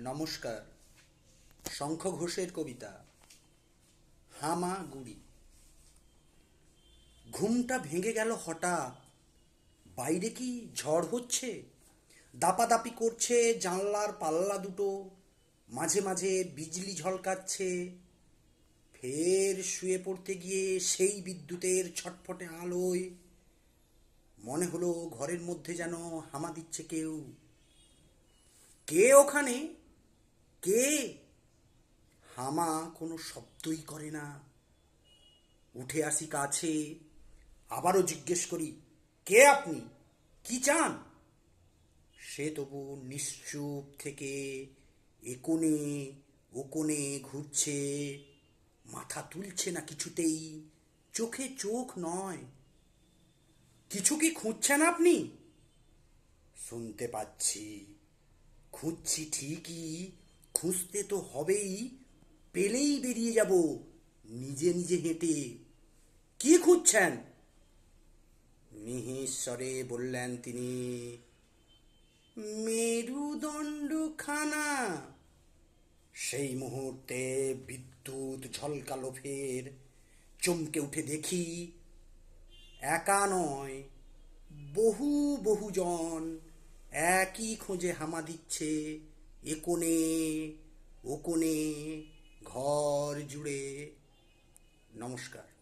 নমস্কার। শঙ্খ ঘোষের কবিতা, হামা গুড়ি। ঘুমটা ভেঙে গেল হঠাৎ। বাইরে কি ঝড় হচ্ছে? দাপাদাপি করছে জানলার পাল্লা দুটো। মাঝে মাঝে বিজলি ঝলকাচ্ছে। ফের শুয়ে পড়তে গিয়ে সেই বিদ্যুতের ছটফটে আলোয়। মনে হলো ঘরের মধ্যে যেন হামা দিচ্ছে কেউ। কে ওখানে? কে? হামা কোনো শব্দই করে না। উঠে আসি কাছে, আবারও জিজ্ঞেস করি, কে আপনি? কি চান? সে তবু নিশ্চুপ থেকে একোনে ওকোনে ঘুরছে, মাথা তুলছে না কিছুতেই, চোখে চোখ নয়। কিছু কি খুঁজছেন আপনি? শুনতে পাচ্ছি, খুঁজছি ঠিকই খুঁজতে তো হবেই, পেলেই বেরিয়ে যাব। নিজে নিজে হেঁটে। কি খুঁজছেন? মিহিস্বরে বললেন তিনি, মেরুদণ্ডখানা। সেই মুহূর্তে বিদ্যুৎ ঝলকালো ফের। চমকে উঠে দেখি, একা নয়, বহু বহুজন একই খোঁজে হামা দিচ্ছে। এ ওকোনে ঘর জুড়ে। নমস্কার।